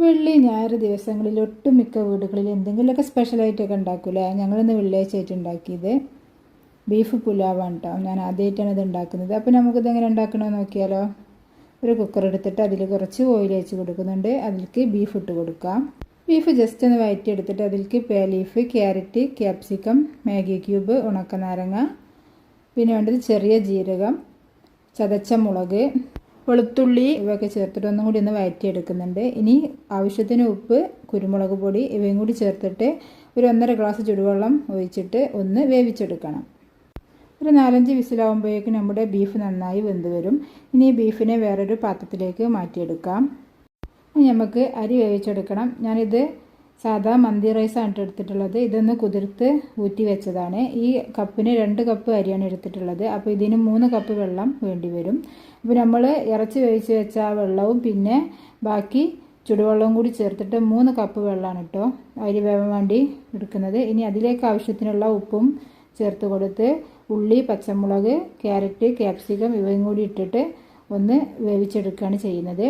വെള്ളി ഞായർ ദിവസങ്ങളിൽ ഒട്ടുമിക്ക വീടുകളിൽ എന്തെങ്കിലുമൊക്കെ സ്പെഷ്യലായിട്ടൊക്കെ ഉണ്ടാക്കൂലേ ഞങ്ങളിന്ന് വെള്ളിയാഴ്ച ആയിട്ട് ഉണ്ടാക്കിയത് ബീഫ് പുലാവാണ് കേട്ടോ ഞാൻ ആദ്യമായിട്ടാണ് ഇത് ഉണ്ടാക്കുന്നത്. അപ്പോൾ നമുക്കിത് എങ്ങനെ ഉണ്ടാക്കണമെന്ന് നോക്കിയാലോ? ഒരു കുക്കർ എടുത്തിട്ട് അതിൽ കുറച്ച് ഓയിൽ വെച്ച് കൊടുക്കുന്നുണ്ട്. അതിലേക്ക് ബീഫ് ഇട്ട് കൊടുക്കാം. ബീഫ് ജസ്റ്റ് ഒന്ന് വഴറ്റിയെടുത്തിട്ട് അതിലേക്ക് bay leaf carrot capsicum Maggi cube ഉണക്കനാരങ്ങ പിന്നെ വേണ്ടത് ചെറിയ ജീരകം ചതച്ച മുളക് വെളുത്തുള്ളി ഇവയൊക്കെ ചേർത്തിട്ട് ഒന്നും കൂടി ഒന്ന് വഴറ്റിയെടുക്കുന്നുണ്ട് ഇനി ആവശ്യത്തിന് ഉപ്പ് കുരുമുളക് പൊടി ഇവയും കൂടി ചേർത്തിട്ട് ഒരു ഒന്നര ഗ്ലാസ് ചുടുവെള്ളം ഒഴിച്ചിട്ട് ഒന്ന് വേവിച്ചെടുക്കണം. ഒരു നാലഞ്ച് വിസിലാവുമ്പോഴേക്കും നമ്മുടെ ബീഫ് നന്നായി വെന്ത് വരും. ഇനി ബീഫിനെ വേറൊരു പാത്രത്തിലേക്ക് മാറ്റിയെടുക്കാം. നമുക്ക് അരി വേവിച്ചെടുക്കണം. ഞാനിത് സാധാ മന്തി റൈസ് ആണ് എടുത്തിട്ടുള്ളത്. ഇതൊന്ന് കുതിർത്ത് ഊറ്റി വെച്ചതാണ്. ഈ കപ്പിന് രണ്ട് കപ്പ് അരിയാണ് എടുത്തിട്ടുള്ളത്. അപ്പോൾ ഇതിന് മൂന്ന് കപ്പ് വെള്ളം വേണ്ടി വരും. അപ്പോൾ നമ്മൾ ഇറച്ചി വേവിച്ച് വെച്ച ആ വെള്ളവും പിന്നെ ബാക്കി ചുടുവെള്ളവും കൂടി ചേർത്തിട്ട് മൂന്ന് കപ്പ് വെള്ളമാണ് കേട്ടോ അരി വേവാൻ വേണ്ടി എടുക്കുന്നത്. ഇനി അതിലേക്ക് ആവശ്യത്തിനുള്ള ഉപ്പും ചേർത്ത് കൊടുത്ത് ഉള്ളി പച്ചമുളക് ക്യാരറ്റ് ക്യാപ്സിക്കം ഇവയും കൂടി ഇട്ടിട്ട് ഒന്ന് വേവിച്ചെടുക്കുകയാണ് ചെയ്യുന്നത്.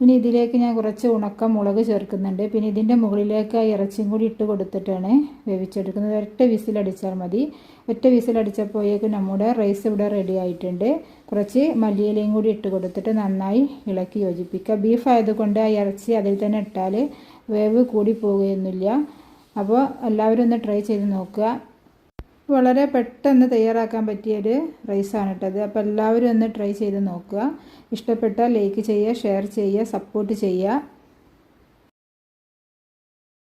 ഇനി ഇതിലേക്ക് ഞാൻ കുറച്ച് ഉണക്ക മുളക് ചേർക്കുന്നുണ്ട്. പിന്നെ ഇതിന്റെ മുകളിലേക്ക് ആ ഇറച്ചിയും കൂടി ഇട്ട് കൊടുത്തിട്ടാണ് വേവിച്ചെടുക്കുന്നത്. ഒറ്റ വിസിലടിച്ചാൽ മതി. ഒറ്റ വിസിലടിച്ചപ്പോഴേക്കും നമ്മുടെ റൈസ് ഇവിടെ റെഡി ആയിട്ടുണ്ട്. കുറച്ച് മല്ലിയിലയും കൂടി ഇട്ട് കൊടുത്തിട്ട് നന്നായി ഇളക്കി യോജിപ്പിക്കുക. ബീഫ് ആയതുകൊണ്ട് ആ ഇറച്ചി അതിൽ തന്നെ ഇട്ടാൽ വേവ് കൂടി പോവുകയൊന്നുമില്ല അപ്പോൾ എല്ലാവരും ഒന്ന് ട്രൈ ചെയ്ത് നോക്കുക. വളരെ പെട്ടെന്ന് തയ്യാറാക്കാൻ പറ്റിയൊരു റൈസാണ് കേട്ടത് അപ്പോൾ എല്ലാവരും ഒന്ന് ട്രൈ ചെയ്ത് നോക്കുക. ഇഷ്ടപ്പെട്ടാൽ ലൈക്ക് ചെയ്യുക ഷെയർ ചെയ്യുക സപ്പോർട്ട് ചെയ്യുക.